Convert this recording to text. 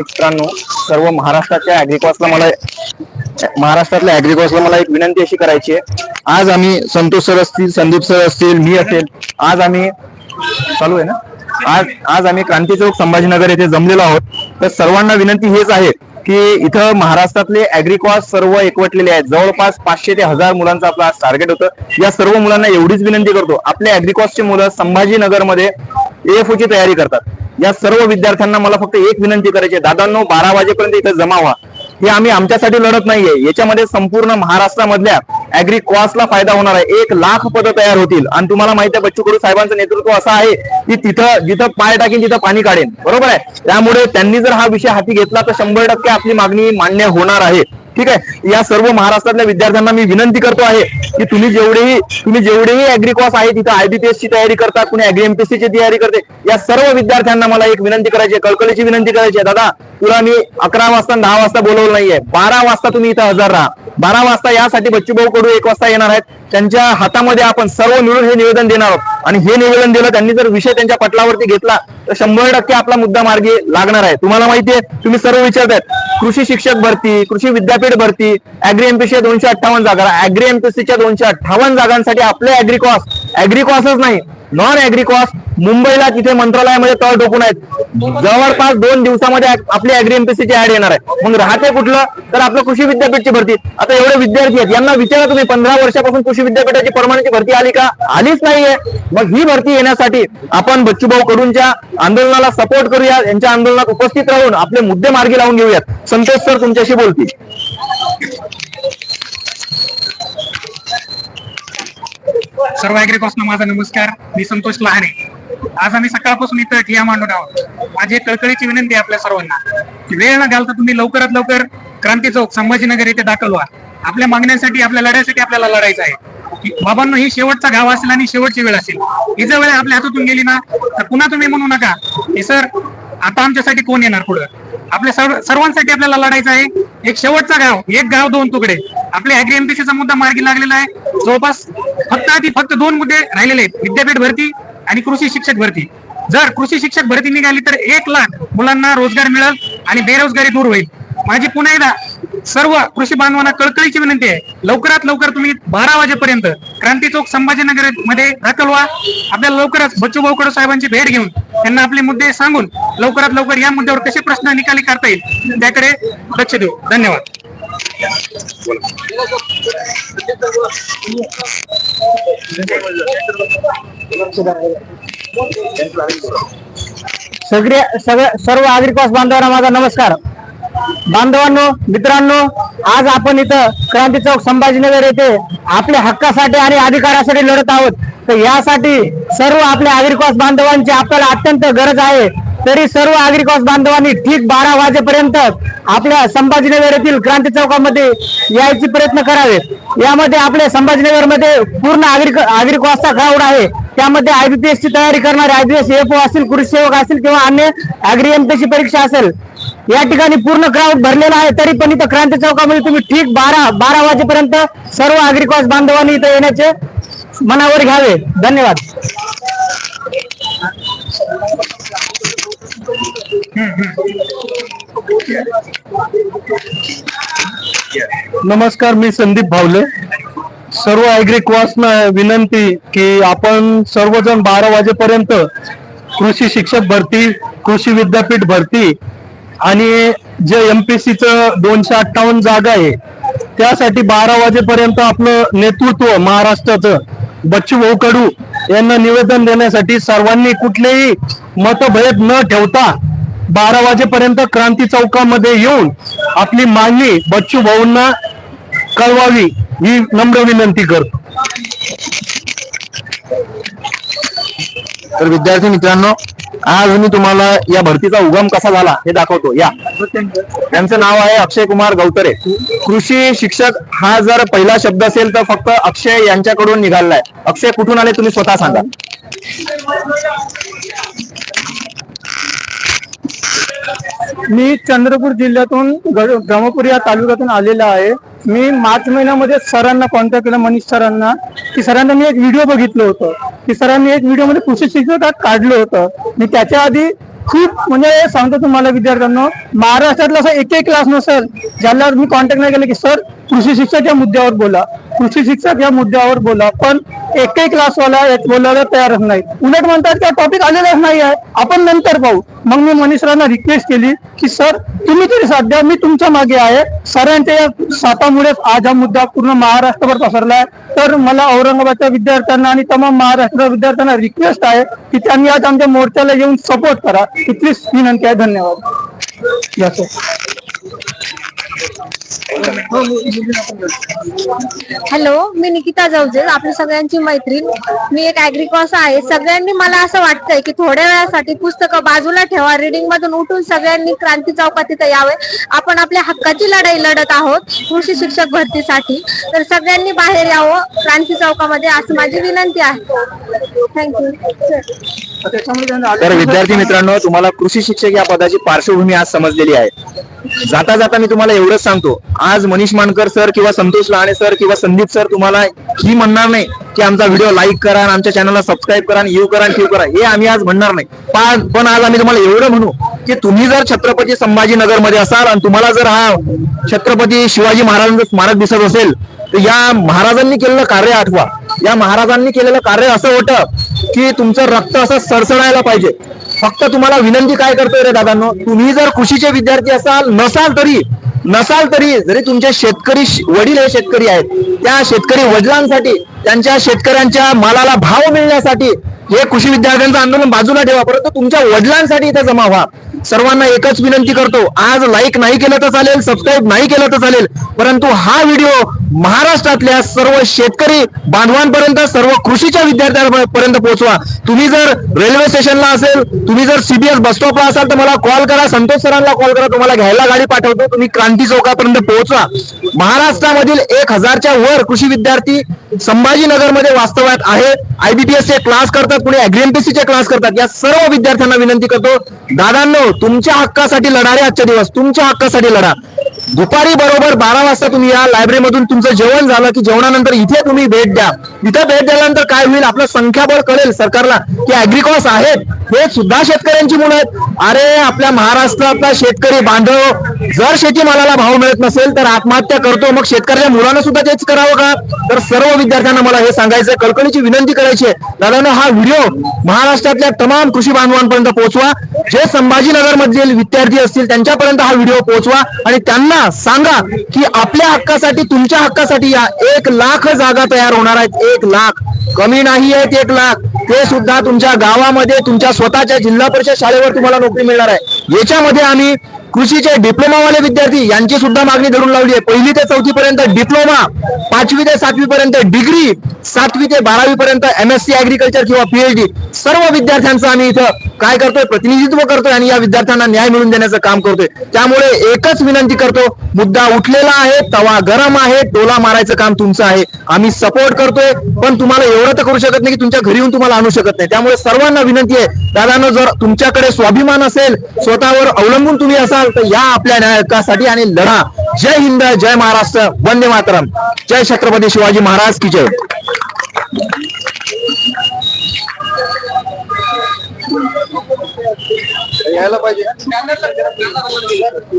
मित्रांनो सर्व महाराष्ट्राच्या ऍग्रिकॉसला मला महाराष्ट्रातल्या ऍग्रिकॉसला मला एक विनंती अशी करायची आहे. आज आम्ही संतोष सर असतील संदीप सर असतील मी असेल आज आम्ही चालू आहे ना? आज आज आम्ही क्रांती चौक संभाजीनगर येथे जमलेलो आहोत. तर सर्वांना विनंती हेच आहे की इथं महाराष्ट्रातले अॅग्रिकॉस सर्व एकवटलेले आहेत. जवळपास पाचशे ते हजार मुलांचं आपलं आज टार्गेट होतं. या सर्व मुलांना एवढीच विनंती करतो. आपल्या ऍग्रिकॉसची मुलं संभाजीनगरमध्ये एफ ची तयारी करतात. या सर्व विद्यार्थ्यांना मला फक्त एक विनंती करायची आहे. दादांनो बारा वाजेपर्यंत इथं जमा व्हा. हे आम्ही आमच्यासाठी लढत नाहीये. याच्यामध्ये संपूर्ण महाराष्ट्रामधल्या अॅग्री ला फायदा होणार आहे. एक लाख पदं तयार होतील. आणि तुम्हाला माहिती आहे बच्चू कडू साहेबांचं नेतृत्व असं आहे की तिथं जिथं पाय टाकेन तिथं पाणी काढेन. बरोबर आहे? त्यामुळे त्यांनी जर हा विषय हाती घेतला तर शंभर टक्के आपली मागणी मान्य होणार आहे. ठीक आहे? या सर्व महाराष्ट्रातल्या विद्यार्थ्यांना मी विनंती करतो आहे की तुम्ही जेवढेही तुम्ही जेवढेही अॅग्रिकॉस आहे तिथं आयबीपीएसची तयारी करता कुणी अॅग्री एमपीएससी ची तयारी करते या सर्व विद्यार्थ्यांना मला एक विनंती करायची आहे कळकळीची विनंती करायची आहे दादा तुला मी अकरा वाजता दहा वाजता बोलवलं नाहीये बारा वाजता तुम्ही इथं हजर राहा. बारा वाजता यासाठी बच्चूभाऊ कडू एक वाजता येणार आहेत. त्यांच्या हातामध्ये आपण सर्व मिळून हे निवेदन देणार आहोत. आणि हे निवेदन दिलं त्यांनी जर विषय त्यांच्या पटलावरती घेतला तर शंभर टक्के आपला मुद्दा मार्गी लागणार आहे. तुम्हाला माहिती आहे तुम्ही सर्व विचारतायत कृषी शिक्षक भरती कृषी विद्यापीठ भरती अॅग्री एमपीसी दोनशे अठ्ठावन्न जागा. अॅग्री एमपीसीच्या दोनशे अठ्ठावन्न जागांसाठी आपले अॅग्रिकॉस अॅग्रिकॉसच नाही. नॉन अॅग्रिकॉस मुंबईला तिथे मंत्रालयामध्ये तळ टोकून आहेत. जवळपास दोन दिवसामध्ये आपली अॅग्री एमपीसीची ऍड येणार आहे. मग राहते कुठलं तर आपलं कृषी विद्यापीठची भरती. आता एवढे विद्यार्थी आहेत यांना विचारा तुम्ही पंधरा वर्षापासून कृषी विद्यापीठाची परमानंटची भरती आली का? आलीच नाहीये. मग ही भरती येण्यासाठी आपण बच्चूभाऊ कडूंच्या आंदोलनाला सपोर्ट करूया. यांच्या आंदोलनात उपस्थित राहून आपले मुद्दे मार्गी लावून घेऊयात. संतोष सर तुमच्याशी बोलतील. सर्व ऍग्रिकॉसना माझा नमस्कार. मी संतोष लहाने. आज आम्ही सकाळपासून इथं ठिया मांडून आहोत. माझी एक कळकळीची विनंती आहे आपल्या सर्वांना. की वेळ न घालता तुम्ही लवकरात लवकर क्रांती चौक संभाजीनगर येथे दाखल व्हा. आपल्या मागण्यासाठी आपल्या लढ्यासाठी आपल्याला लढायचं आहे. बाबांनो ही शेवटचा गाव असेल आणि शेवटची वेळ असेल. ही जर वेळ आपल्या हातातून गेली ना तर पुन्हा तुम्ही म्हणू नका की सर आता आमच्यासाठी कोण येणार पुढं? आपल्या सर्व सर्वांसाठी आपल्याला लढायचं आहे. एक शेवटचा गाव एक गाव दोन तुकडे. आपल्या अॅग्री एमपीसीचा मुद्दा मार्गी लागलेला आहे. जवळपास फक्त आधी फक्त दोन मुद्दे राहिलेले आहेत. विद्यापीठ भरती आणि कृषी शिक्षक भरती. जर कृषी शिक्षक भरती निघाली तर एक लाख मुलांना रोजगार मिळेल आणि बेरोजगारी दूर होईल. माझी पुन्हा एकदा सर्व कृषी बांधवांना कळकळीची विनंती आहे. लवकरात लवकर तुम्ही बारा वाजेपर्यंत क्रांती चौक संभाजीनगरमध्ये दाखल व्हा. आपल्याला लवकरच बच्चूभाऊ कडू साहेबांची भेट घेऊन त्यांना आपले मुद्दे सांगून लवकरात लवकर या मुद्द्यावर कसे प्रश्न निकाली करता येईल त्याकडे लक्ष देऊ. धन्यवाद. सगळे सर्व नागरिकास बांधवांना माझा नमस्कार. बांधवांनो मित्रांनो आज आपण इथं क्रांती चौक संभाजीनगर येथे आपल्या हक्कासाठी आणि अधिकारासाठी लढत आहोत. तर यासाठी सर्व आपल्या नागरिकास बांधवांची आपल्याला अत्यंत गरज आहे. तरी सर्व नागरिकास बांधवांनी ठीक बारा वाजेपर्यंत आपल्या संभाजीनगर येथील क्रांती चौकामध्ये यायचे प्रयत्न करावेत. यामध्ये आपल्या संभाजीनगरमध्ये पूर्ण नागरिक नागरिकवासचा क्राऊड आहे. त्यामध्ये आयबीपीएसची तयारी करणारे आयबीएस एफ असतील कृषी सेवक असतील किंवा अन्य अॅग्री एमपीची परीक्षा असेल या ठिकाणी पूर्ण क्राऊड भरलेला आहे. तरी पण इथं क्रांती चौकामध्ये तुम्ही ठीक बारा बारा वाजेपर्यंत सर्व नागरिकवास बांधवांनी इथं येण्याचे मनावर घ्यावे. धन्यवाद. नमस्कार मी संदीप भावले. सर्व ऍग्रिकवासना विनंती की आपण सर्वजण बारा वाजेपर्यंत कृषी शिक्षक भरती कृषी विद्यापीठ भरती आणि जे एमपीसीच दोनशे अठ्ठावन्न जागा आहे त्यासाठी बारा वाजेपर्यंत आपलं नेतृत्व महाराष्ट्राचं बच्चूभाऊ कडू यांना निवेदन देण्यासाठी सर्वांनी कुठलेही मतभेद न ठेवता बारा वाजेपर्यंत क्रांती चौकामध्ये येऊन आपली मागणी बच्चू भाऊंना कळवावी ही नम्र विनंती करतो. तर विद्यार्थी मित्रांनो आज मी तुम्हाला या भरतीचा उगम कसा झाला हे दाखवतो. या. त्यांचं नाव आहे अक्षय कुमार गौतरे कृषी शिक्षक हा जर पहिला शब्द असेल तर फक्त अक्षय यांच्याकडून निघालाय. अक्षय कुठून आले? तुम्ही स्वतः सांगा. मी चंद्रपूर जिल्ह्यातून ब्रह्मपूर या तालुक्यातून आलेला आहे. मी मार्च महिन्यामध्ये सरांना कॉन्टॅक्ट केला मनीष सरांना की सरांना मी एक व्हिडिओ बघितलं होतं. की सरांनी एक व्हिडिओमध्ये कृषी शिक्षकात काढलं होतं? मी त्याच्या आधी खूप म्हणजे सांगतो तुम्हाला विद्यार्थ्यांना महाराष्ट्रातला असा एक एक क्लास नसेल ज्याला मी कॉन्टॅक्ट नाही केलं की सर कृषी शिक्षक या मुद्द्यावर बोला. कृषी शिक्षक या मुद्द्यावर बोला. पण एकही क्लासवाला बोलायला तयारच नाही उलट म्हणतात की टॉपिक आलेलाच नाही आहे आपण नंतर पाहू. मग मी मनीषरांना रिक्वेस्ट केली की सर तुम्ही तरी सध्या मी तुमच्या मागे आहे. सरांच्या या सातामुळेच आज हा मुद्दा पूर्ण महाराष्ट्रभर पसरला आहे तर मला औरंगाबादच्या विद्यार्थ्यांना आणि तमाम महाराष्ट्र विद्यार्थ्यांना रिक्वेस्ट आहे की त्यांनी आज आमच्या मोर्चाला येऊन सपोर्ट करा. इतकीच विनंती आहे. धन्यवाद. Yes, sir. हॅलो मी निकिता जाऊजे आपली सगळ्यांची मैत्रीण. मी एक अॅग्रिकॉस आहे. सगळ्यांनी मला असं वाटतंय की थोड्या वेळासाठी पुस्तकं बाजूला ठेवा. रिडिंग मधून उठून सगळ्यांनी क्रांती चौकात तिथं यावे. आपण आपल्या हक्काची लढाई लढत आहोत कृषी शिक्षक भरतीसाठी. तर सगळ्यांनी बाहेर यावं. क्रांती चौकामध्ये असं माझी विनंती आहे. थँक्यू तर विद्यार्थी मित्रांनो तुम्हाला कृषी शिक्षक या पदाची पार्श्वभूमी आज समजलेली आहे. जाता जाता मी तुम्हाला एवढंच सांगतो. आज मनीष मानकर सर किंवा संतोष लहाणे सर किंवा संदीप सर तुम्हाला ही म्हणणार नाही की आमचा व्हिडिओ लाईक करा आमच्या चॅनलला सबस्क्राईब करा यू करा ठेव करा. हे आम्ही आज म्हणणार नाही. पण पण आज आम्ही तुम्हाला एवढं म्हणू की तुम्ही जर छत्रपती संभाजीनगरमध्ये असाल आणि तुम्हाला जर हा छत्रपती शिवाजी महाराजांचं स्मारक दिसत असेल तर या महाराजांनी केलेलं कार्य आठवा. या महाराजांनी केलेलं कार्य असं होतं की तुमचं रक्त असं सरसडायला पाहिजे. फक्त तुम्हाला विनंती काय करतोय रे दादांनो तुम्ही जर कृषीचे विद्यार्थी असाल नसाल तरी नसाल तरी जरी तुमचे शेतकरी वडील हे शेतकरी आहेत त्या शेतकरी वडिलांसाठी त्यांच्या शेतकऱ्यांच्या मालाला भाव मिळण्यासाठी हे कृषी विद्यार्थ्यांचं आंदोलन बाजूला ठेवा परंतु तुमच्या वडिलांसाठी इथे जमा व्हा. सर्वांना एकच विनंती करतो आज लाईक नाही केलं तर चालेल सबस्क्राईब नाही केलं तर चालेल परंतु हा व्हिडिओ महाराष्ट्रातल्या सर्व शेतकरी बांधवांपर्यंत सर्व कृषीच्या विद्यार्थ्यांपर्यंत पोहोचवा. तुम्ही जर रेल्वे स्टेशनला असेल तुम्ही जर सीबीएस बस स्टॉपला असाल तर मला कॉल करा. संतोष सरांना कॉल करा. तुम्हाला घ्यायला गाडी पाठवतो. तुम्ही क्रांती चौकापर्यंत पोहोचवा. महाराष्ट्रामधील एक हजारच्या वर कृषी विद्यार्थी संभाजीनगरमध्ये वास्तव्यात आहेत आयबीपीएस चे क्लास करतात. पुणे अग्रिएमपीसी चे क्लास करतात. या सर्व विद्यार्थ्यांना विनंती करतो दादांनो तुमच्या हक्कासाठी लढारे आजच्या दिवस. तुमच्या हक्कासाठी लढा. दुपारी बरोबर बारा वाजता तुम्ही या लायब्ररीमधून तुमचं जेवण झालं की जेवणानंतर इथे तुम्ही भेट द्या. इथे भेट दिल्यानंतर काय होईल? आपलं संख्याबळ कळेल सरकारला की अॅग्रिकॉस आहेत. हे सुद्धा शेतकऱ्यांची मुलं आहेत. अरे आपल्या महाराष्ट्रातला शेतकरी बांधव जर शेतीमालाला भाव मिळत नसेल तर आत्महत्या करतो. मग शेतकऱ्याच्या मुलांना सुद्धा तेच करावं का? तर सर्व विद्यार्थ्यांना मला हे सांगायचं कळकळीची विनंती करायची आहे. दादांनो हा व्हिडिओ महाराष्ट्रातल्या तमाम कृषी बांधवांपर्यंत पोहोचवा. जे संभाजीनगर मधील विद्यार्थी असतील त्यांच्यापर्यंत हा व्हिडिओ पोहोचवा आणि त्यांना सांगा की आपल्या हक्कासाठी तुमच्या हक्कासाठी या एक लाख जागा तयार होणार आहेत. एक लाख. कमी नाही आहेत एक लाख. ते सुद्धा तुमच्या गावामध्ये तुमच्या स्वतःच्या जिल्हा परिषद शाळेवर तुम्हाला नोकरी मिळणार आहे. याच्यामध्ये आम्ही कृषीचे डिप्लोमावाले विद्यार्थी यांची सुद्धा मागणी धरून लावली आहे. पहिली ते चौथी पर्यंत डिप्लोमा पाचवी ते सातवी पर्यंत डिग्री सातवी ते बारावी पर्यंत एम एस सी अॅग्रिकल्चर किंवा पीएचडी सर्व विद्यार्थ्यांचं आम्ही इथं काय करतोय? प्रतिनिधित्व करतोय आणि या विद्यार्थ्यांना न्याय मिळवून देण्याचं काम करतोय. त्यामुळे एकच विनंती करतो मुद्दा उठलेला आहे तवा गरम आहे टोला मारायचं काम तुमचं आहे. आम्ही सपोर्ट करतोय पण तुम्हाला एवढं तर करू शकत नाही की तुमच्या घरी येऊन तुम्हाला आणू शकत नाही. त्यामुळे सर्वांना विनंती आहे दादानं जर तुमच्याकडे स्वाभिमान असेल स्वतःवर अवलंबून तुम्ही असाल तर या आपल्या न्यायकासाठी आणि लढा. जय हिंद जय महाराष्ट्र. वंदे मातरम. जय छत्रपती शिवाजी महाराज की जय. यायला पाहिजे.